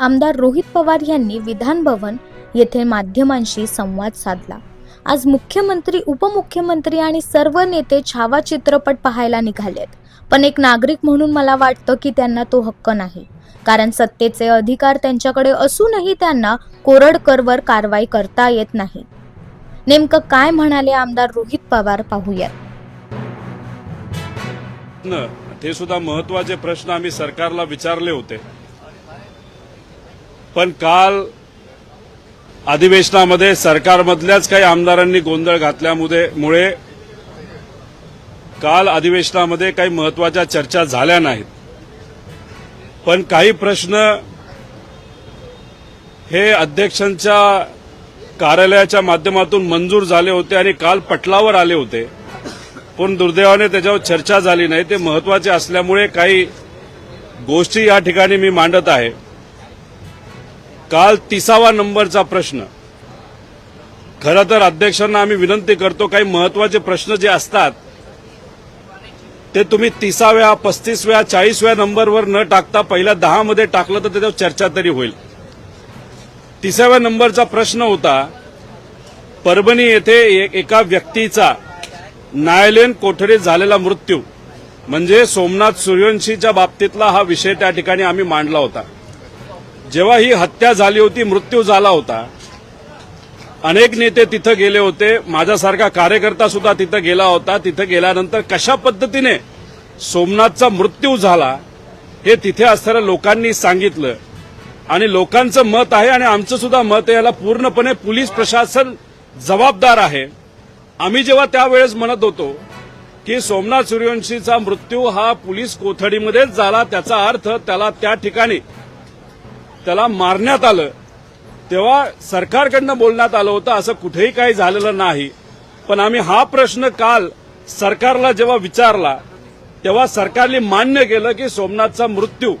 आमदार रोहित पवार यांनी विधान भवन येथे माध्यमांशी संवाद साधला. आज मुख्यमंत्री उपमुख्यमंत्री आणि सर्व नेते छावा चित्रपट पाहायला निघालेत. पण एक नागरिक म्हणून मला वाटतं की त्यांना तो हक्क नाही. कारण सत्तेचे अधिकार त्यांच्याकडे असूनही त्यांना कोरडकरवर कारवाई करता येत नाही. नेमकं काय म्हणाले आमदार रोहित पवार पाहूयात. ते सुद्धा महत्त्वाचे प्रश्न आम्ही सरकारला विचारले होते. पण काल अधिवेशनामध्ये सरकारमधल्याच काही आमदारांनी गोंधळ घातल्यामुळे मुळे काल अधिवेशनामध्ये काही महत्त्वाच्या चर्चा झाल्या नाहीत. पण काही प्रश्न हे अध्यक्षांच्या कार्यालयाच्या माध्यमातून मंजूर झाले होते आणि काल पटलावर आले होते. पण दुर्दैवाने त्याच्यावर चर्चा झाली नाही. ते महत्त्वाचे असल्यामुळे काही गोष्टी या ठिकाणी मी मांडत आहे. काल तिसावा नंबरचा प्रश्न. खरं तर अध्यक्षांना आम्ही विनंती करतो काही महत्त्वाचे प्रश्न जे असतात ते तुम्ही तिसाव्या पस्तीसव्या चाळीसव्या नंबरवर न टाकता पहिल्या दहामध्ये टाकलं तर त्याच्यावर चर्चा तरी होईल. तिसाव्या नंबरचा प्रश्न होता परभणी येथे एक- एका व्यक्तीचा न्यायालयीन कोठडीत झालेला मृत्यू. म्हणजे सोमनाथ सूर्यवंशीच्या बाबतीतला हा विषय त्या ठिकाणी आम्ही मांडला होता. जेव्हा ही हत्या झाली होती मृत्यू झाला होता अनेक नेते तिथं गेले होते. माझ्यासारखा कार्यकर्ता सुद्धा तिथं गेला होता. तिथं गेल्यानंतर कशा पद्धतीने सोमनाथचा मृत्यू झाला हे तिथे असणाऱ्या लोकांनी सांगितलं. आणि लोकांचं मत आहे आणि आमचं सुद्धा मत आहे याला पूर्णपणे पोलीस प्रशासन जबाबदार आहे. आम्ही जेव्हा त्यावेळेस म्हणत होतो की सोमनाथ सूर्यवंशीचा मृत्यू हा पोलीस कोठडीमध्येच झाला त्याचा अर्थ त्याला त्या ठिकाणी त्याला मारण्यात आलं तेव्हा सरकारकडनं बोलण्यात आलं होतं असं कुठेही काही झालेलं नाही. पण आम्ही हा प्रश्न काल सरकारला जेव्हा विचारला तेव्हा सरकारने मान्य केलं की सोमनाथचा मृत्यू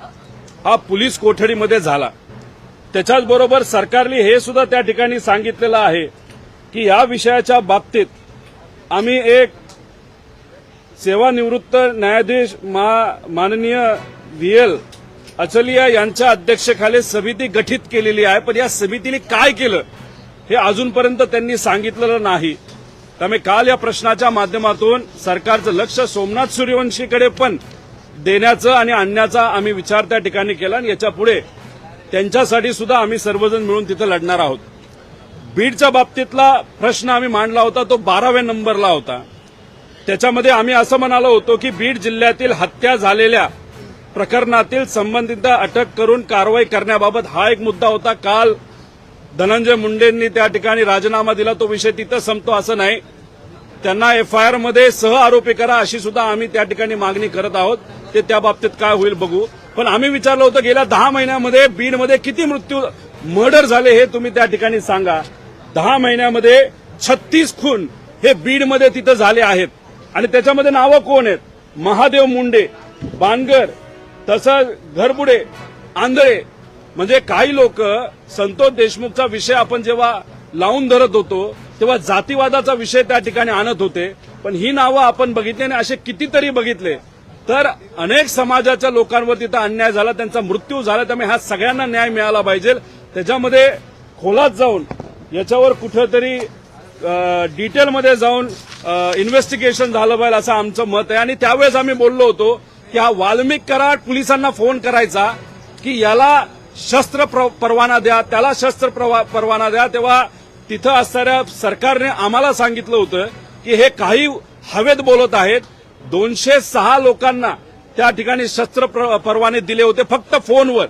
हा पोलीस कोठडीमध्ये झाला. त्याच्याचबरोबर सरकारने हे सुद्धा त्या ठिकाणी सांगितलेलं आहे की या विषयाच्या बाबतीत आम्ही एक सेवानिवृत्त न्यायाधीश मा- माननीय व्ही एल अचलिया यांच्या अध्यक्षेखाली समिती गठीत केलेली आहे. पण या समितीने काय केलं हे अजूनपर्यंत त्यांनी सांगितलेलं नाही. त्यामुळे काल या प्रश्नाच्या माध्यमातून सरकारचं लक्ष सोमनाथ सूर्यवंशीकडे पण देण्याचं आणि आणण्याचा आम्ही विचार त्या ठिकाणी केला आणि याच्यापुढे त्यांच्यासाठी सुद्धा आम्ही सर्वजण मिळून तिथं लढणार आहोत. बीडच्या बाबतीतला प्रश्न आम्ही मांडला होता तो बाराव्या नंबरला होता. त्याच्यामध्ये आम्ही असं म्हणालो होतो की बीड जिल्ह्यातील हत्या झालेल्या प्रकरणातील संबंधित अटक करून कारवाई करण्याबाबत हा एक मुद्दा होता. काल धनंजय मुंडेंनी त्या ठिकाणी राजीनामा दिला. तो विषय तिथं संपतो असं नाही. त्यांना एफआयआरमध्ये सह आरोपी करा अशी सुद्धा आम्ही त्या ठिकाणी मागणी करत आहोत. ते त्या बाबतीत काय होईल बघू. पण आम्ही विचारलं होतं गेल्या दहा महिन्यामध्ये बीडमध्ये किती मृत्यू मर्डर झाले हे तुम्ही त्या ठिकाणी सांगा. दहा महिन्यामध्ये छत्तीस खून हे बीडमध्ये तिथं झाले आहेत. आणि त्याच्यामध्ये नावं कोण आहेत? महादेव मुंडे बानगर तसंच घरबुडे आंधळे. म्हणजे काही लोक संतोष देशमुखचा विषय आपण जेव्हा लावून धरत होतो तेव्हा जातीवादाचा विषय त्या ठिकाणी आणत होते. पण ही नावं आपण बघितली आणि असे कितीतरी बघितले. तर अनेक समाजाच्या लोकांवर तिथं अन्याय झाला त्यांचा मृत्यू झाला त्यामुळे हा सगळ्यांना न्याय मिळाला पाहिजे. त्याच्यामध्ये खोलात जाऊन याच्यावर कुठंतरी डिटेलमध्ये जाऊन इन्व्हेस्टिगेशन झालं पाहिजे असं आमचं मत आहे. आणि त्यावेळेस आम्ही बोललो होतो त्या वाल्मिक कराड पोलिसांना फोन करायचा की याला शस्त्र प्र- परवाना द्या त्याला शस्त्र प्रवा- परवाना द्या. तेव्हा तिथं असणाऱ्या सरकारने आम्हाला सांगितलं होतं की हे काही हवेत बोलत आहेत. दोनशे सहा लोकांना त्या ठिकाणी शस्त्र प्र- परवाने दिले होते फक्त फोनवर.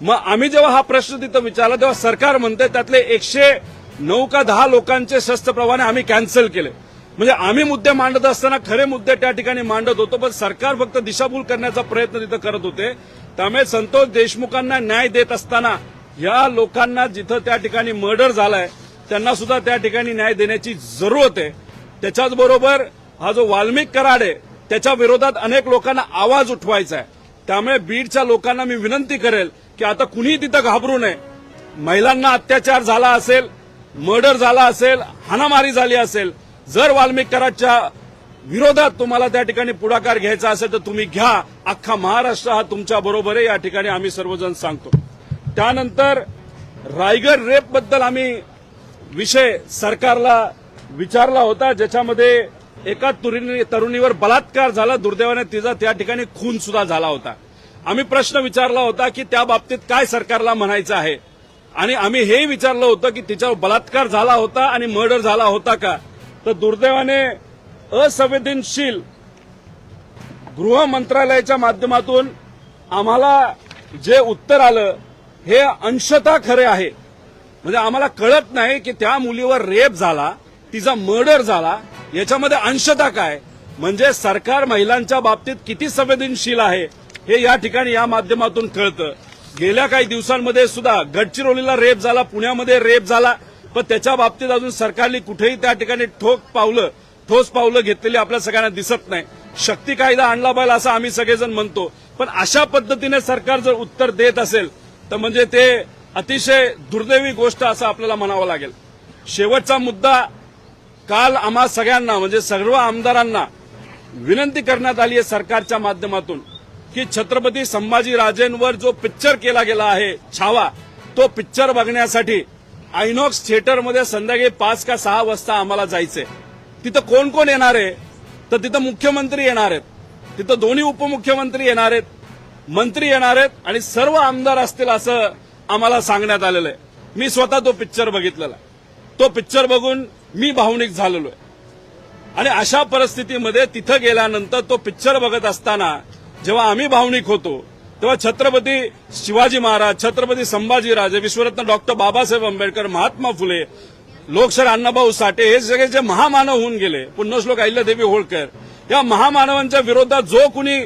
मग आम्ही जेव्हा हा प्रश्न तिथं विचारला तेव्हा सरकार म्हणते त्यातले एकशे नऊ का दहा लोकांचे शस्त्र परवाने आम्ही कॅन्सल केले. म्हणजे आम्ही मुद्दे मांडत असताना खरे मुद्दे त्या ठिकाणी मांडत होतो पण सरकार फक्त दिशाभूल करण्याचा प्रयत्न तिथं करत होते. त्यामुळे संतोष देशमुखांना न्याय देत असताना या लोकांना जिथं त्या ठिकाणी मर्डर झालाय त्यांना सुद्धा त्या ठिकाणी न्याय देण्याची जरूरत आहे. त्याच्याच बरोबर हा जो वाल्मिक कराड आहे त्याच्या विरोधात अनेक लोकांना आवाज उठवायचा आहे. त्यामुळे बीडच्या लोकांना मी विनंती करेल की आता कुणी तिथं घाबरू नये. महिलांना अत्याचार झाला असेल मर्डर झाला असेल हाणामारी झाली असेल जर वाल्मिकराच्या विरोधात तुम्हाला त्या ठिकाणी पुढाकार घ्यायचा असेल तर तुम्ही घ्या. अख्खा महाराष्ट्र हा तुमच्या बरोबर आहे या ठिकाणी आम्ही सर्वजण सांगतो. त्यानंतर रायगड रेपबद्दल आम्ही विषय सरकारला विचारला होता ज्याच्यामध्ये एका तरुणीवर बलात्कार झाला दुर्दैवाने तिचा त्या ठिकाणी खून सुद्धा झाला होता. आम्ही प्रश्न विचारला होता की त्या बाबतीत काय सरकारला म्हणायचं आहे? आणि आम्ही हे विचारलं होतं की तिच्यावर बलात्कार झाला होता आणि मर्डर झाला होता का? तर दुर्दैवाने असंवेदनशील गृह मंत्रालयाच्या माध्यमातून आम्हाला जे उत्तर आलं हे अंशतः खरे आहे. म्हणजे आम्हाला कळत नाही की त्या मुलीवर रेप झाला तिचा मर्डर झाला याच्यामध्ये अंशता काय? म्हणजे सरकार महिलांच्या बाबतीत किती संवेदनशील आहे हे या ठिकाणी या माध्यमातून कळतं. गेल्या काही दिवसांमध्ये सुद्धा गडचिरोलीला रेप झाला पुण्यामध्ये रेप झाला पण त्याच्या बाबतीत अजून सरकारने कुठेही त्या ठिकाणी ठोक पावलं ठोस पावलं घेतलेली आपल्या सगळ्यांना दिसत नाही. शक्ती कायदा आणला पाहिजे असं आम्ही सगळेजण म्हणतो. पण अशा पद्धतीने सरकार जर उत्तर देत असेल तर म्हणजे ते अतिशय दुर्दैवी गोष्ट असं आपल्याला म्हणावं लागेल. शेवटचा मुद्दा काल आम्हा सगळ्यांना म्हणजे सर्व आमदारांना विनंती करण्यात आली आहे सरकारच्या माध्यमातून की छत्रपती संभाजी राजेंवर जो पिक्चर केला गेला आहे छावा तो पिक्चर बघण्यासाठी आयनॉक्स थिएटरमध्ये संध्याकाळी पाच का सहा वाजता आम्हाला जायचंय. तिथं कोण कोण येणार आहे? तर तिथं मुख्यमंत्री येणार आहेत. तिथं दोन्ही उपमुख्यमंत्री येणार आहेत मंत्री येणार आहेत आणि सर्व आमदार असतील असं आम्हाला सांगण्यात आलेलं आहे. मी स्वतः तो पिक्चर बघितलेला तो पिक्चर बघून मी भावनिक झालेलो आहे. आणि अशा परिस्थितीमध्ये तिथं गेल्यानंतर तो पिक्चर बघत असताना जेव्हा आम्ही भावनिक होतो तेव्हा छत्रपती शिवाजी महाराज छत्रपती संभाजीराजे विश्वरत्न डॉक्टर बाबासाहेब आंबेडकर महात्मा फुले लोकसर अण्णाभाऊ साठे हे सगळे जे महामानव होऊन गेले पुण्यश्लोक अहिल्यादेवी होळकर या महामानवांच्या विरोधात जो कुणी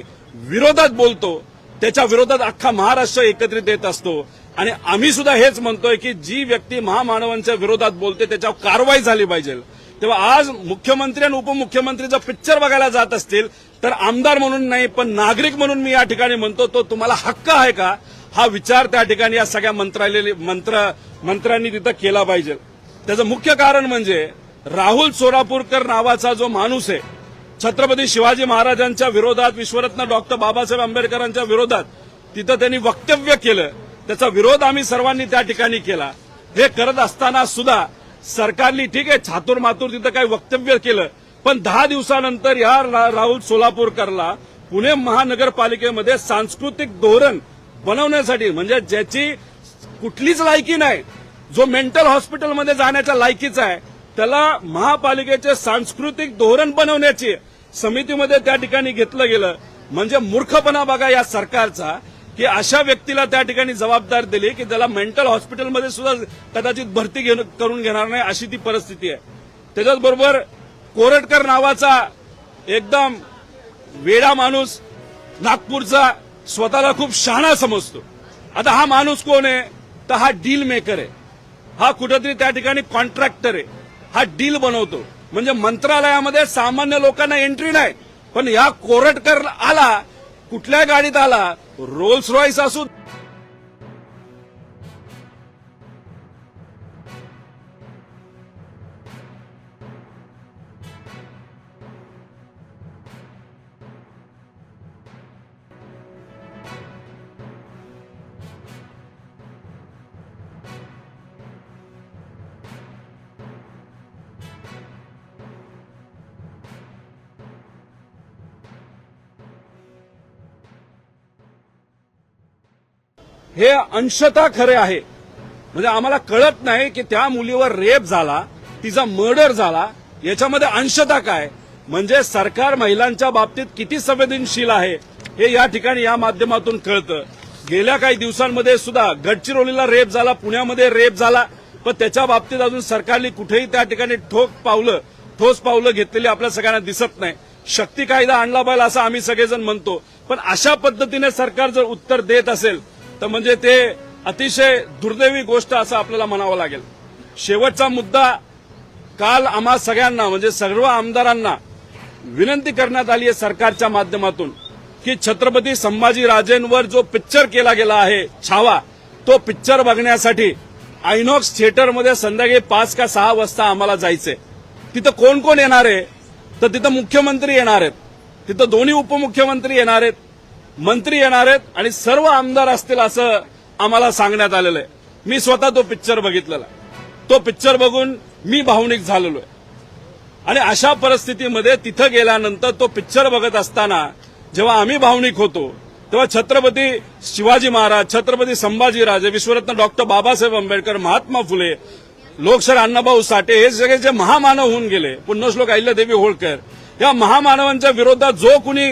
विरोधात बोलतो त्याच्या विरोधात अख्खा महाराष्ट्र एकत्रित येत असतो. आणि आम्ही सुद्धा हेच म्हणतोय की जी व्यक्ती महामानवांच्या विरोधात बोलते त्याच्यावर कारवाई झाली पाहिजे. तेव्हा आज मुख्यमंत्री आणि उपमुख्यमंत्री जर पिक्चर बघायला जात असतील तर आमदार म्हणून नाही पण नागरिक म्हणून मी या ठिकाणी म्हणतो तो तुम्हाला हक्क आहे का? हा विचार त्या ठिकाणी या सगळ्या मंत्रालय मंत्र मंत्र्यांनी तिथं केला पाहिजे. त्याचं मुख्य कारण म्हणजे राहुल सोरापूरकर नावाचा जो माणूस आहे छत्रपती शिवाजी महाराजांच्या विरोधात विश्वरत्न डॉक्टर बाबासाहेब आंबेडकरांच्या विरोधात तिथं त्यांनी वक्तव्य केलं. त्याचा विरोध आम्ही सर्वांनी त्या ठिकाणी केला. हे करत असताना सुद्धा सरकारनी ठीक आहे छातूर मातूर तिथं काही वक्तव्य केलं पण दहा दिवसानंतर या रा- राहुल सोलापूरकरला पुणे महानगरपालिकेमध्ये सांस्कृतिक धोरण बनवण्यासाठी म्हणजे ज्याची कुठलीच लायकी नाही जो मेंटल हॉस्पिटलमध्ये जाण्याच्या लायकीचा आहे त्याला महापालिकेचे सांस्कृतिक धोरण बनवण्याची समितीमध्ये त्या ठिकाणी घेतलं गेलं. म्हणजे मूर्खपणा बघा या सरकारचा की अशा व्यक्तीला त्या ठिकाणी जबाबदार दिली की त्याला मेंटल हॉस्पिटलमध्ये सुद्धा कदाचित भरती घेणं- करून घेणार नाही अशी ती परिस्थिती आहे. त्याच्याचबरोबर कोरटकर नावाचा एकदम वेडा माणूस नागपूरचा स्वतःला खूप शहाणा समजतो. आता हा माणूस कोण आहे? तर हा डील मेकर आहे. हा कुठेतरी त्या ठिकाणी कॉन्ट्रॅक्टर आहे. हा डील बनवतो. म्हणजे मंत्रालयामध्ये सामान्य लोकांना एंट्री नाही. पण या कोरटकर आला कुठल्या गाडीत आला रोल्स रॉयस असू अंशता खरे आहे. म्हणजे आम्हाला कळत नाही की त्या मुलीवर रेप झाला तिचा मर्डर झाला याच्यामध्ये अंशता काय? म्हणजे सरकार महिलांच्या बाबतीत किती संवेदनशील आहे हे या ठिकाणी या माध्यमातून कळतं. गेल्या काही दिवसांमध्ये सुद्धा गडचिरोलीला रेप झाला पुण्यामध्ये रेप झाला पण त्याच्या बाबतीत अजून सरकारने कुठेही त्या ठिकाणी ठोक पावलं ठोस पावलं घेतलेली आपल्या सगळ्यांना दिसत नाही. शक्ती कायदा आणला पाहिजे असं आम्ही सगळेजण म्हणतो. पण अशा पद्धतीने सरकार जर उत्तर देत असेल तर म्हणजे ते अतिशय दुर्दैवी गोष्ट असं आपल्याला म्हणावं लागेल. शेवटचा मुद्दा काल आम्हा सगळ्यांना म्हणजे सर्व आमदारांना विनंती करण्यात आली आहे सरकारच्या माध्यमातून की छत्रपती संभाजीराजेंवर जो पिक्चर केला गेला आहे छावा तो पिक्चर बघण्यासाठी आयनॉक्स थिएटरमध्ये संध्याकाळी पाच का सहा वाजता आम्हाला जायचंय. तिथं कोण कोण येणार आहे? तर तिथं मुख्यमंत्री येणार आहेत. तिथं दोन्ही उपमुख्यमंत्री येणार आहेत. मंत्री येणार आहेत आणि सर्व आमदार असतील असं आम्हाला सांगण्यात आलेलं आहे. मी स्वतः तो पिक्चर बघितलेला तो पिक्चर बघून मी भावनिक झालेलो आहे. आणि अशा परिस्थितीमध्ये तिथं गेल्यानंतर तो पिक्चर बघत असताना जेव्हा आम्ही भावनिक होतो तेव्हा छत्रपती शिवाजी महाराज छत्रपती संभाजीराजे विश्वरत्न डॉक्टर बाबासाहेब आंबेडकर महात्मा फुले लोकसर अण्णाभाऊ साठे हे सगळे जे महामानव होऊन गेले पुण्यश्लोक अहिल्यादेवी होळकर या महामानवांच्या विरोधात जो कुणी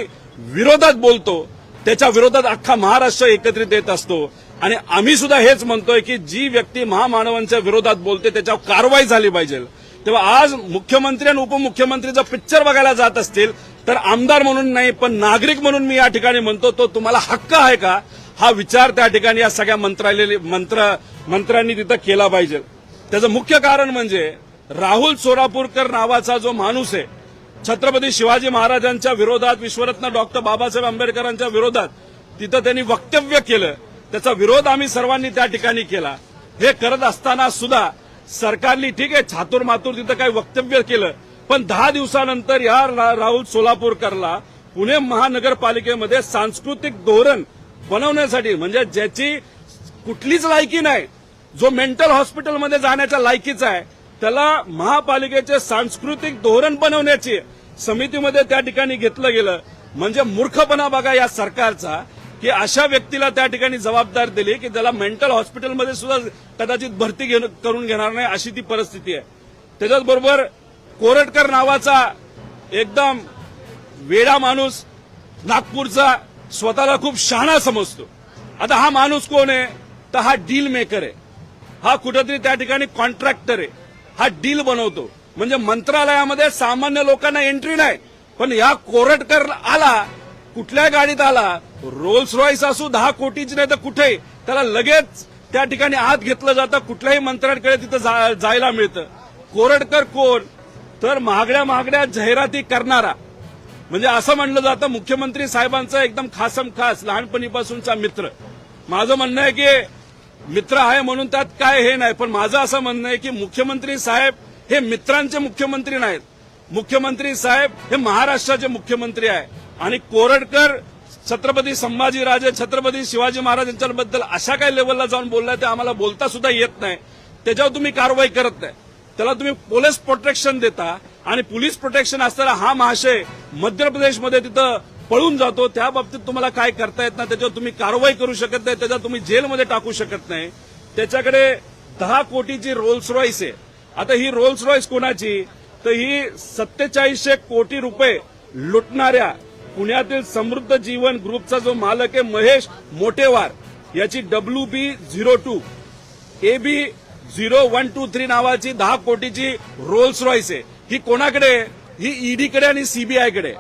विरोधात बोलतो त्याच्या विरोधात अख्खा महाराष्ट्र एकत्रित येत असतो. आणि आम्ही सुद्धा हेच म्हणतोय की जी व्यक्ती महामानवांच्या विरोधात बोलते त्याच्यावर कारवाई झाली पाहिजे. तेव्हा आज मुख्यमंत्री आणि उपमुख्यमंत्री जर पिक्चर बघायला जात असतील तर आमदार म्हणून नाही पण नागरिक म्हणून मी या ठिकाणी म्हणतो तो तुम्हाला हक्क आहे का? हा विचार त्या ठिकाणी या सगळ्या मंत्रालय मंत्र मंत्र्यांनी तिथं केला पाहिजे. त्याचं मुख्य कारण म्हणजे राहुल सोरापूरकर नावाचा जो माणूस आहे छत्रपती शिवाजी महाराजांच्या विरोधात विश्वरत्न डॉक्टर बाबासाहेब आंबेडकरांच्या विरोधात तिथं त्यांनी वक्तव्य केलं. त्याचा विरोध आम्ही सर्वांनी त्या ठिकाणी केला. हे करत असताना सुद्धा सरकारने ठीक आहे छातूर मातूर तिथं काही वक्तव्य केलं. पण दहा दिवसानंतर या राहुल सोलापूरकरला पुणे महानगरपालिकेमध्ये सांस्कृतिक धोरण बनवण्यासाठी म्हणजे ज्याची कुठलीच लायकी नाही जो मेंटल हॉस्पिटलमध्ये जाण्याच्या लायकीचा आहे त्याला महापालिकेचे सांस्कृतिक धोरण बनवण्याची समितीमध्ये त्या ठिकाणी घेतलं गेलं. म्हणजे मूर्खपणा बघा या सरकारचा की अशा व्यक्तीला त्या ठिकाणी जबाबदार दिली की त्याला मेंटल हॉस्पिटलमध्ये सुद्धा कदाचित भरती घेणं- करून घेणार नाही अशी ती परिस्थिती आहे. त्याच्याचबरोबर कोरटकर नावाचा एकदम वेडा माणूस नागपूरचा स्वतःला खूप शहाणा समजतो. आता हा माणूस कोण आहे? तर हा डील मेकर आहे. हा कुठेतरी त्या ठिकाणी कॉन्ट्रॅक्टर आहे. हा डील बनवतो. म्हणजे मंत्रालयामध्ये सामान्य लोकांना एंट्री नाही. पण या कोरटकर आला कुठल्या गाडीत आला रोल्स रॉईस असू दहा कोटीची नाही तर कुठेही त्याला लगेच त्या ठिकाणी आत घेतलं जातं कुठल्याही मंत्र्यांकडे तिथं जा- जायला मिळतं. कोरटकर कोण? तर महागड्या महागड्या जाहिराती करणारा. म्हणजे असं म्हणलं जातं मुख्यमंत्री साहेबांचा एकदम खासम खास लहानपणीपासूनचा मित्र. माझं म्हणणं आहे की मित्र आहे म्हणून त्यात काय हे नाही. पण माझं असं म्हणणं आहे की मुख्यमंत्री साहेब हे मित्रांचे मुख्यमंत्री नाहीत. मुख्यमंत्री साहेब हे महाराष्ट्राचे मुख्यमंत्री आहे. आणि कोरडकर छत्रपती संभाजीराजे छत्रपती शिवाजी महाराज यांच्याबद्दल अशा काही लेवलला जाऊन बोललाय ते आम्हाला बोलता सुद्धा येत नाही. त्याच्यावर तुम्ही कारवाई करत नाही. त्याला तुम्ही पोलीस प्रोटेक्शन देता आणि पोलीस प्रोटेक्शन असताना हा महाशय मध्य प्रदेशमध्ये तिथं पळून जातो त्या बाबतीत तुम्हाला काय करता येत नाही त्याच्यावर तुम्ही कारवाई करू शकत नाही त्याच्यावर तुम्ही जेलमध्ये टाकू शकत नाही. त्याच्याकडे दहा कोटीची रोल्स रॉईस आहे. आता ही रोल्स रॉईस कोणाची? तर ही सत्तेचाळीसशे कोटी रुपये लुटणाऱ्या पुण्यातील समृद्ध जीवन ग्रुपचा जो मालक आहे महेश मोटेवार याची W B zero two A B zero one two three नावाची दहा कोटीची रोल्स रॉईस आहे. ही कोणाकडे? ही ईडीकडे आणि सीबीआयकडे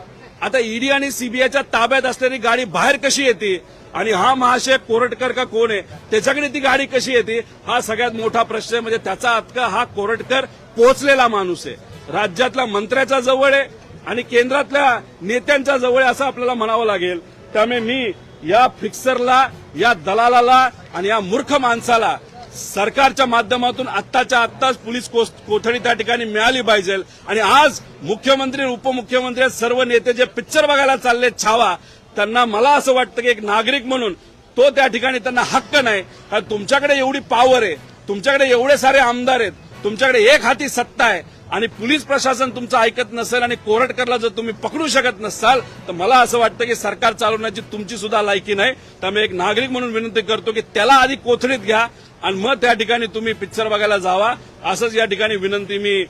आता ईडी आणि सीबीआयच्या ताब्यात असलेली गाडी बाहेर कशी येते? आणि हा महाशय कोरटकर का कोण आहे? त्याच्याकडे ती गाडी कशी येते? हा सगळ्यात मोठा प्रश्न आहे. म्हणजे त्याचा अतका हा कोरटकर पोहोचलेला माणूस आहे. राज्यातल्या मंत्र्याच्या जवळ आहे आणि केंद्रातल्या नेत्यांच्या जवळ आहे असं आपल्याला म्हणावं लागेल. त्यामुळे मी या फिक्सरला या दलालाला आणि या मूर्ख माणसाला सरकारच्या माध्यमातून आत्ताच्या आत्ताच पोलीस कोठडी त्या ठिकाणी मिळाली पाहिजे. आणि आज मुख्यमंत्री उपमुख्यमंत्री सर्व नेते जे पिक्चर बघायला चालले छावा त्यांना मला असं वाटतं की एक नागरिक म्हणून तो त्या ठिकाणी त्यांना हक्क नाही. कारण तुमच्याकडे एवढी पॉवर आहे. तुमच्याकडे एवढे सारे आमदार आहेत. तुमच्याकडे एक हाती सत्ता आहे आणि पोलीस प्रशासन तुमचं ऐकत नसेल आणि कोरटकरला जर तुम्ही पकडू शकत नसाल तर मला असं वाटतं की सरकार चालवण्याची तुमची सुद्धा लायकी नाही. त्यामुळे एक नागरिक म्हणून विनंती करतो की त्याला आधी कोथळीत घ्या आणि मग त्या ठिकाणी तुम्ही पिक्चर बघायला जावा. असंच या ठिकाणी विनंती मी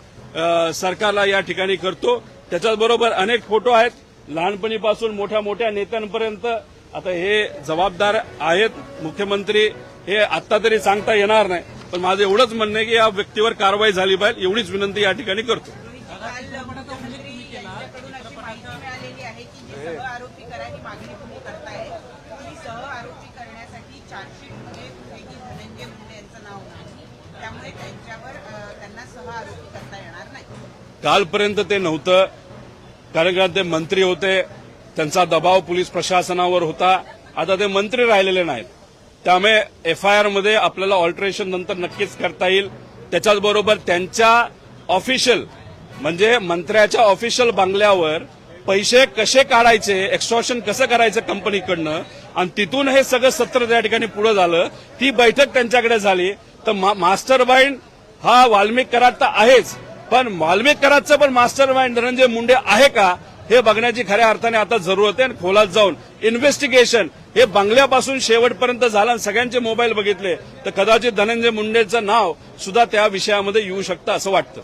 सरकारला या ठिकाणी करतो. त्याच्याचबरोबर अनेक फोटो आहेत. लहानपणीपासून मोठ्या मोठ्या नेत्यांपर्यंत आता हे जबाबदार आहेत. मुख्यमंत्री हे आत्ता तरी सांगता येणार नाही. पण माझं एवढंच म्हणणं आहे की या व्यक्तीवर कारवाई झाली पाहिजे एवढीच विनंती या ठिकाणी करतो. कालपर्यंत ते नव्हतं कारण का ते मंत्री होते त्यांचा दबाव पोलीस प्रशासनावर होता. आता ते मंत्री राहिलेले नाहीत. त्यामुळे एफ आय आरमध्ये आपल्याला ऑल्टरेशन नंतर नक्कीच करता येईल. त्याच्याचबरोबर त्यांच्या ऑफिशियल म्हणजे मंत्र्याच्या ऑफिशियल बांगल्यावर पैसे कसे काढायचे एक्स्ट्रॉशन कसं करायचं कंपनीकडनं आणि तिथून हे सगळं सत्र त्या ठिकाणी पुढे झालं. ती बैठक त्यांच्याकडे झाली. तर मास्टर माइंड हा वाल्मिक करार तर आहेच. पण वाल्मिक कराचं पण मास्टर माइंड धनंजय मुंडे आहे का? हे बघण्याची खऱ्या अर्थाने आता जरूरत आहे आणि खोलात जाऊन. इन्व्हेस्टिगेशन हे बंगल्यापासून शेवटपर्यंत झालं आणि सगळ्यांचे मोबाईल बघितले. तर कदाचित धनंजय मुंडेचं नाव सुद्धा त्या विषयामध्ये येऊ शकतं असं वाटतं.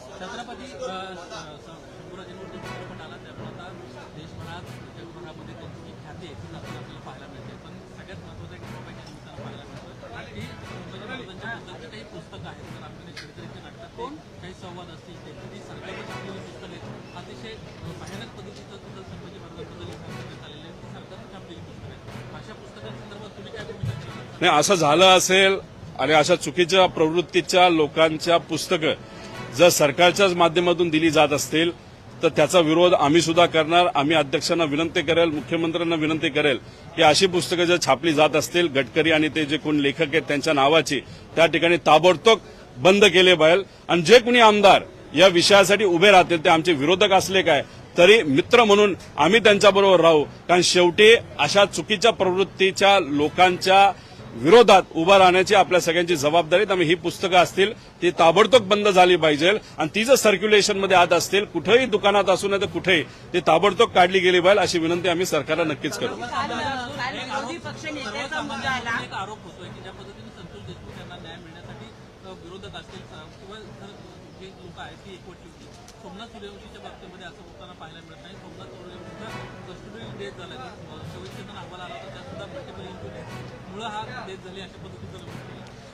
महाराजांच्या काही पुस्तकं आहेत तर आपल्याला चरित्राचे नाटकात काही संवाद असतील त्यांची जी सरकारने छापलेली पुस्तकं आहेत. अतिशय भयानक पद्धतीचं सुद्धा संभाजी महाराजांबद्दल लिखाण करण्यात आलेलं आहे ती सरकारने छापलेली पुस्तकं आहेत. अशा पुस्तकांसंदर्भात तुम्ही काय भूमिका नाही असं झालं असेल आणि अशा चुकीच्या प्रवृत्तीच्या लोकांच्या पुस्तकं जर सरकारच्याच माध्यमातून दिली जात असतील तर त्याचा विरोध आम्ही सुद्धा करणार. आम्ही अध्यक्षांना विनंती करेल मुख्यमंत्र्यांना विनंती करेल. की अशी पुस्तकं जर छापली जात असतील गडकरी आणि ते जे कोण लेखक आहेत त्यांच्या नावाची त्या ठिकाणी ताबडतोब बंद केले पाहिजे. आणि जे कोणी आमदार या विषयासाठी उभे राहतील ते आमचे विरोधक असले काय तरी मित्र म्हणून आम्ही त्यांच्याबरोबर राहू. कारण शेवटी अशा चुकीच्या प्रवृत्तीच्या लोकांच्या विरोधात उभा राहण्याची आपल्या सगळ्यांची जबाबदारी त्यामुळे ही पुस्तकं असतील ती ताबडतोब बंद झाली पाहिजे. आणि ती जर सर्क्युलेशनमध्ये आत असतील कुठेही दुकानात असू नये तर कुठेही ती ताबडतोब काढली गेली पाहिजे अशी विनंती आम्ही सरकारला नक्कीच करू. सोमनाथ सूर्यवंशीच्या बाबतीमध्ये असं होताना पाहायला मिळत नाही. सोमनाथ सूर्यवंशीचा कस्टोडियल डेथ झाला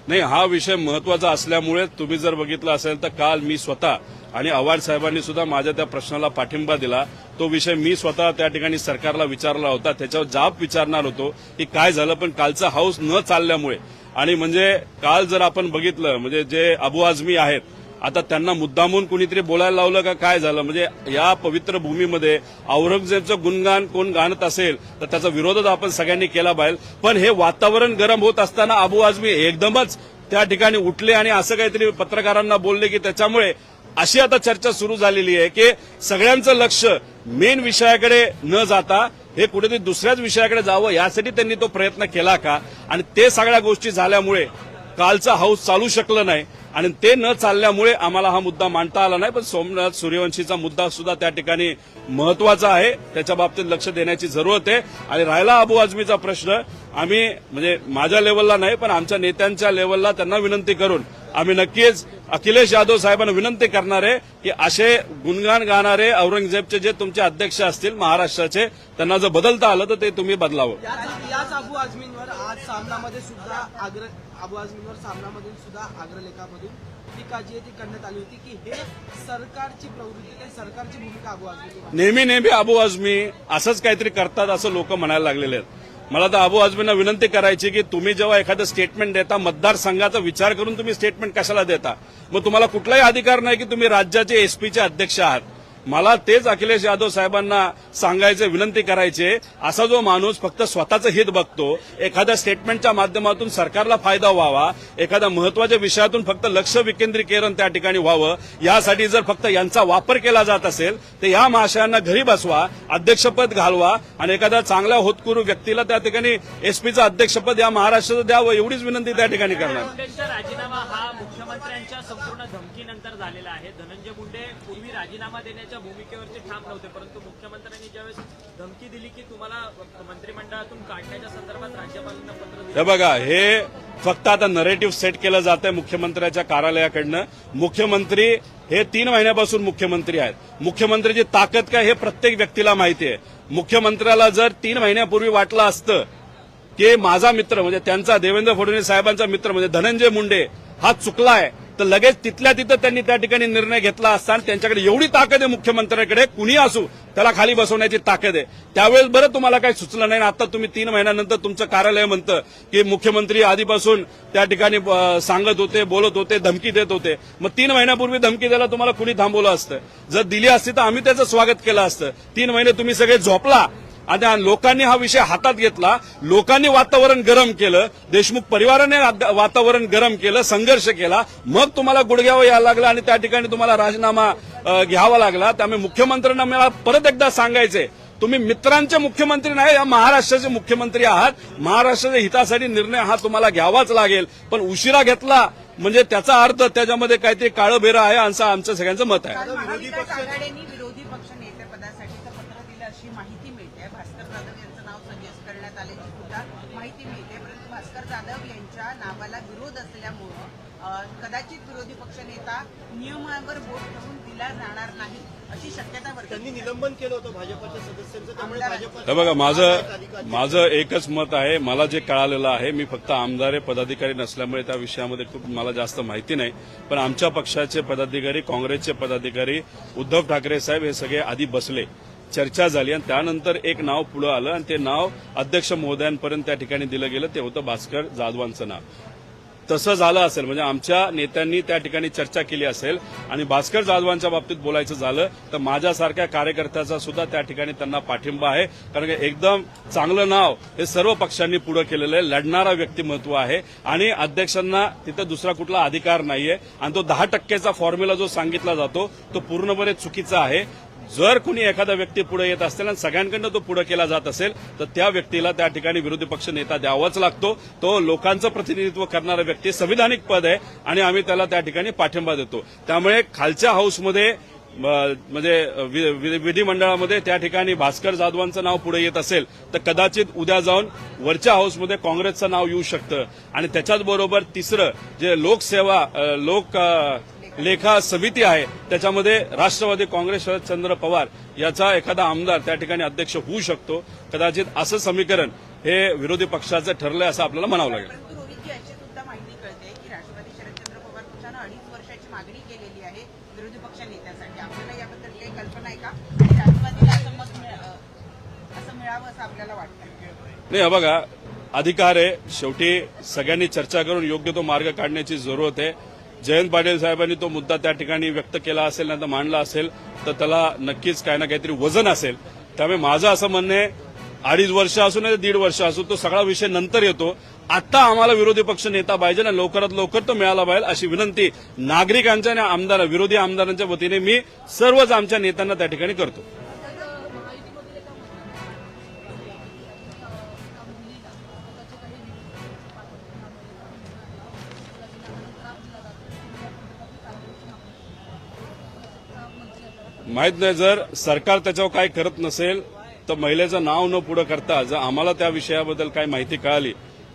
नाही हा विषय महत्त्वाचा असल्यामुळे तुम्ही जर बघितला असेल तर काल मी स्वतः आणि आव्हाड साहेबांनी सुद्धा माझ्या त्या प्रश्नाला पाठिंबा दिला. तो विषय मी स्वतः त्या ठिकाणी सरकारला विचारला होता. त्याच्यावर जाब विचारणार होतो की काय झालं पण कालचा हाऊस न चालल्यामुळे. आणि म्हणजे काल जर आपण बघितलं म्हणजे जे अबू आझमी आहेत आता त्यांना मुद्दामून कुणीतरी बोलायला लावलं का? काय झालं? म्हणजे या पवित्र भूमीमध्ये औरंगजेबचं गुणगान कोण गाणत असेल तर त्याचा विरोधच आपण सगळ्यांनी केला पाहिजे. पण हे वातावरण गरम होत असताना अबू आझमी एकदमच त्या ठिकाणी उठले आणि असं काहीतरी पत्रकारांना बोलले की त्याच्यामुळे अशी आता चर्चा सुरू झालेली आहे की सगळ्यांचं लक्ष मेन विषयाकडे न जाता हे कुठेतरी दुसऱ्याच विषयाकडे जावं यासाठी त्यांनी तो प्रयत्न केला का? आणि ते सगळ्या गोष्टी झाल्यामुळे कालचा हाऊस चालू शकलं नाही आणि ते न चालल्यामुळे आम्हाला हा मुद्दा मांडता आला नाही. पण सोमनाथ सूर्यवंशीचा मुद्दा सुद्धा त्या ठिकाणी महत्त्वाचा आहे. त्याच्या बाबतीत लक्ष देण्याची जरूरत आहे. आणि राहिला अबू आजमीचा प्रश्न आम्ही म्हणजे माझ्या लेवलला नाही पण आमच्या नेत्यांच्या लेवलला त्यांना विनंती करून आम्ही नक्कीच अखिलेश यादव साहेबांना विनंती करणार आहे की असे गुणगान गाणारे औरंगजेबचे जे तुमचे अध्यक्ष असतील महाराष्ट्राचे त्यांना जर बदलता आलं तर ते तुम्ही बदलावं. याच अबू आजमींवर आज सामनामध्ये सुद्धा अबू आझमींवर सामनामधून सुद्धा अग्रलेखामधून टीका जी आहे ती करण्यात आली होती की हे सरकारची प्रवृत्ती सरकारची भूमिका अबू आझमी नेहमी नेहमी अबू आझमी असंच काहीतरी करतात असं लोक म्हणायला लागलेले आहेत. मला तर अबू आझमींना विनंती करायची की तुम्ही जेव्हा एखादं स्टेटमेंट देता मतदारसंघाचा विचार करून तुम्ही स्टेटमेंट कशाला देता? मग तुम्हाला कुठलाही अधिकार नाही की तुम्ही राज्याचे एसपीचे अध्यक्ष आहात. मला तेच अखिलेश यादव साहेबांना सांगायचे विनंती करायचे. असा जो माणूस फक्त स्वतःचं हित बघतो एखाद्या स्टेटमेंटच्या माध्यमातून सरकारला फायदा व्हावा एखाद्या महत्त्वाच्या विषयातून फक्त लक्ष विकेंद्रीकरण त्या ठिकाणी व्हावं यासाठी जर फक्त यांचा वापर केला जात असेल तर या महाशयांना घरी बसवा अध्यक्षपद घालवा आणि एखाद्या चांगल्या होतकुरू व्यक्तीला त्या ठिकाणी एसपीचं अध्यक्षपद या महाराष्ट्राचं द्यावं एवढीच विनंती त्या ठिकाणी करणार. राजीनामा हा मुख्यमंत्र्यांच्या संपूर्ण धमकीनंतर झालेला आहे. धनंजय मुंडे पूर्वी राजीनामा देण्याच्या भूमिकेवरती ठाम नव्हते परंतु मुख्यमंत्र्यांनी ज्यावेळेस धमकी दिली की तुम्हाला मंत्रिमंडळातून काढण्याच्या संदर्भात राज्यपालांना पत्र दिलं. हे बघा हे फक्त आता नरेटिव्ह सेट केलं जात आहे मुख्यमंत्र्याच्या कार्यालयाकडनं. मुख्यमंत्री हे तीन महिन्यापासून मुख्यमंत्री आहेत. मुख्यमंत्र्याची ताकद काय हे प्रत्येक व्यक्तीला माहिती आहे मुख्यमंत्र्याला जर तीन महिन्यापूर्वी वाटलं असतं की माझा मित्र म्हणजे त्यांचा देवेंद्र फडणवीस साहेबांचा मित्र म्हणजे धनंजय मुंडे हा चुकलाय तर लगेच तिथल्या तिथं त्यांनी त्या ठिकाणी निर्णय घेतला असता आणि त्यांच्याकडे एवढी ताकद आहे मुख्यमंत्र्यांकडे कुणी असू त्याला खाली बसवण्याची ताकद आहे. त्यावेळेस बरं तुम्हाला काही सुचलं नाही आता तुम्ही तीन महिन्यानंतर तुमचं कार्यालय म्हणतं की मुख्यमंत्री आधीपासून त्या ठिकाणी सांगत होते बोलत होते धमकी देत होते. मग तीन महिन्यापूर्वी धमकी द्यायला तुम्हाला कुणी थांबवलं असतं? जर दिली असती तर आम्ही त्याचं स्वागत केलं असतं. तीन महिने तुम्ही सगळे झोपला आणि लोकांनी हा विषय हातात घेतला. लोकांनी वातावरण गरम केलं. देशमुख परिवाराने वातावरण गरम केलं संघर्ष केला. मग तुम्हाला गुडघ्यावर यायला लागलं आणि त्या ठिकाणी तुम्हाला राजीनामा घ्यावा लागला. त्यामुळे मुख्यमंत्र्यांना मला परत एकदा सांगायचंय तुम्ही मित्रांचे मुख्यमंत्री नाही या महाराष्ट्राचे मुख्यमंत्री आहात. महाराष्ट्राच्या हितासाठी निर्णय हा तुम्हाला घ्यावाच लागेल. पण उशिरा घेतला म्हणजे त्याचा अर्थ त्याच्यामध्ये काहीतरी काळं बेरं आहे असं आमचं सगळ्यांचं मत आहे. करण्यात आल्याची सुद्धा माहिती मिळते. परंतु भास्कर जाधव यांच्या नावाला विरोध असल्यामुळं कदाचित विरोधी पक्ष नेता नियमावर बोट ठेवून दिला जाणार नाही अशी शक्यता त्यांनी निलंबन केलं होतं भाजपच्या सदस्यांचं. त्यामुळे भाजप बघा माझं माझं एकच मत आहे मला जे कळालेलं आहे मी फक्त आमदार पदाधिकारी नसल्यामुळे त्या विषयामध्ये खूप मला जास्त माहिती नाही. पण आमच्या पक्षाचे पदाधिकारी काँग्रेसचे पदाधिकारी उद्धव ठाकरे साहेब हे सगळे आधी बसले. चर्चा झाली आणि त्यानंतर एक नाव पुढं आलं आणि ते नाव अध्यक्ष महोदयांपर्यंत त्या ठिकाणी दिलं गेलं. ते होतं भास्कर जाधवांचं नाव. तसं झालं असेल म्हणजे आमच्या नेत्यांनी त्या ठिकाणी चर्चा केली असेल आणि भास्कर जाधवांच्या बाबतीत बोलायचं झालं तर माझ्यासारख्या कार्यकर्त्याचा सुद्धा त्या ठिकाणी त्यांना पाठिंबा आहे. कारण की एकदम चांगलं नाव हे सर्व पक्षांनी पुढे केलेलं आहे. लढणारा व्यक्तिमत्व आहे. आणि अध्यक्षांना तिथं दुसरा कुठला अधिकार नाहीये. आणि तो दहा टक्केचा फॉर्म्युला जो सांगितला जातो तो पूर्णपणे चुकीचा आहे. जर कुणी एखादा व्यक्ती पुढे येत असेल आणि सगळ्यांकडनं तो पुढे केला जात असेल तर त्या व्यक्तीला त्या ठिकाणी विरोधी पक्ष नेता द्यावाच लागतो. तो लोकांचं प्रतिनिधित्व करणारा व्यक्ती संविधानिक पद आहे आणि आम्ही त्याला त्या ठिकाणी पाठिंबा देतो. त्यामुळे खालच्या हाऊसमध्ये म्हणजे वि- वि- विधिमंडळामध्ये त्या ठिकाणी भास्कर जाधवांचं नाव पुढे येत असेल तर कदाचित उद्या जाऊन वरच्या हाऊसमध्ये काँग्रेसचं नाव येऊ शकतं. आणि त्याच्याचबरोबर तिसरं जे लोकसेवा लोक लेखा समिती आहे. त्याच्यामध्ये राष्ट्रवादी काँग्रेस शरदचंद्र पवार याचा एखादा आमदार त्या ठिकाणी अध्यक्ष होऊ शकतो. कदाचित असं समीकरण हे विरोधी पक्षाचं ठरलंय असं आपल्याला म्हणावं लागेल. नाही हे बघा अधिकार आहे. शेवटी सगळ्यांनी चर्चा करून योग्य तो मार्ग काढण्याची जरूरत आहे. जयंत पाटील साहेबांनी तो मुद्दा त्या ठिकाणी व्यक्त केला असेल नाही तर मांडला असेल तर त्याला नक्कीच काही ना काहीतरी वजन असेल. त्यामुळे माझं असं म्हणणं आहे अडीच वर्ष असू नाही दीड वर्ष असू तो सगळा विषय नंतर येतो. आता आम्हाला विरोधी पक्ष नेता पाहिजे ना लवकरात लवकर तो मिळाला पाहिजे अशी विनंती नागरिकांच्या आणि आमदार विरोधी आमदारांच्या वतीने मी सर्वच आमच्या नेत्यांना त्या ठिकाणी करतो. माहीत नाही जर सरकार त्याच्यावर काय करत नसेल तर महिलेचं नाव न पुढे करता जर आम्हाला त्या विषयाबद्दल काही माहिती कळाली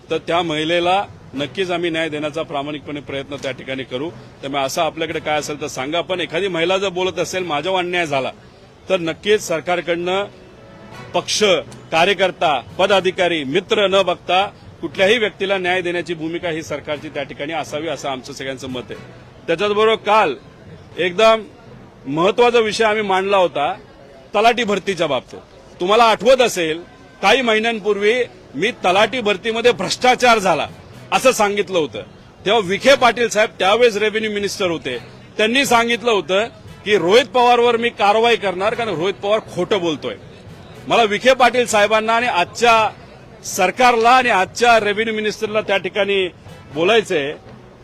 तर त्या महिलेला नक्कीच आम्ही न्याय देण्याचा प्रामाणिकपणे प्रयत्न त्या ठिकाणी करू. त्यामुळे असं आपल्याकडे काय असेल तर सांगा. पण एखादी महिला जर बोलत असेल माझ्यावर अन्याय झाला तर नक्कीच सरकारकडनं पक्ष कार्यकर्ता पदाधिकारी मित्र न बघता कुठल्याही व्यक्तीला न्याय देण्याची भूमिका ही सरकारची त्या ठिकाणी असावी असं आमचं सगळ्यांचं मत आहे. त्याच्याचबरोबर काल एकदम महत्त्वाचा विषय आम्ही मांडला होता तलाठी भरतीच्या बाबतीत. तुम्हाला आठवत असेल काही महिन्यांपूर्वी मी तलाठी भरतीमध्ये भ्रष्टाचार झाला असं सांगितलं होतं. तेव्हा विखे पाटील साहेब त्यावेळेस रेव्हेन्यू मिनिस्टर होते. त्यांनी सांगितलं होतं की रोहित पवारवर मी कारवाई करणार कारण रोहित पवार खोटं बोलतोय. मला विखे पाटील साहेबांना आणि आजच्या सरकारला आणि आजच्या रेव्हेन्यू मिनिस्टरला त्या ठिकाणी बोलायचंय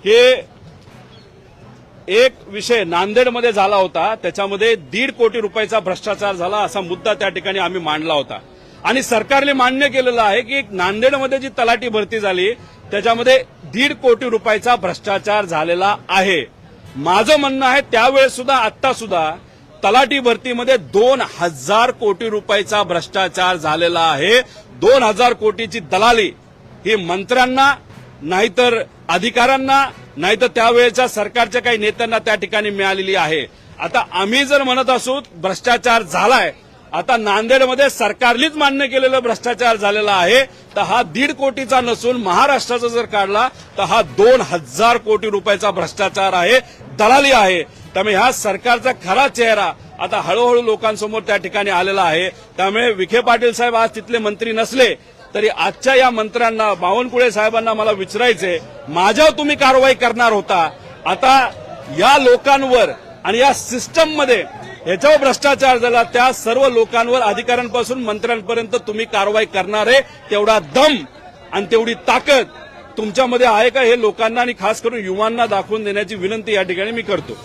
की एक विषय नांदेडमध्ये झाला होता त्याच्यामध्ये दीड कोटी रुपयाचा भ्रष्टाचार झाला असा मुद्दा त्या ठिकाणी आम्ही मांडला होता. आणि सरकारने मान्य केलेलं आहे की नांदेडमध्ये जी तलाठी भरती झाली त्याच्यामध्ये दीड कोटी रुपयाचा भ्रष्टाचार झालेला आहे. माझं म्हणणं आहे त्यावेळेस सुद्धा आता सुद्धा तलाठी भरतीमध्ये दोन हजार कोटी रुपयाचा भ्रष्टाचार झालेला आहे. दोन हजार कोटीची दलाली ही मंत्र्यांना नाहीतर अधिकाऱ्यांना नाहीतर त्यावेळेच्या सरकारच्या काही नेत्यांना त्या ठिकाणी मिळालेली आहे. आता आम्ही जर म्हणत असू भ्रष्टाचार झालाय आता नांदेडमध्ये सरकारनीच मान्य केलेलं भ्रष्टाचार झालेला आहे तर हा दीड कोटीचा नसून महाराष्ट्राचा जर काढला तर हा दोन हजार कोटी रुपयाचा भ्रष्टाचार आहे दलाली आहे. त्यामुळे ह्या सरकारचा खरा चेहरा आता हळूहळू लोकांसमोर त्या ठिकाणी आलेला आहे. त्यामुळे विखे पाटील साहेब आज तिथले मंत्री नसले तरी आजच्या या मंत्र्यांना बावनकुळे साहेबांना मला विचारायचंय माझ्यावर तुम्ही कारवाई करणार होता. आता या लोकांवर आणि या सिस्टममध्ये याच्यावर भ्रष्टाचार झाला त्या सर्व लोकांवर अधिकाऱ्यांपासून मंत्र्यांपर्यंत तुम्ही कारवाई करणार आहे तेवढा दम आणि तेवढी ताकद तुमच्यामध्ये आहे का हे लोकांना आणि खास करून युवांना दाखवून देण्याची विनंती या ठिकाणी मी करतो.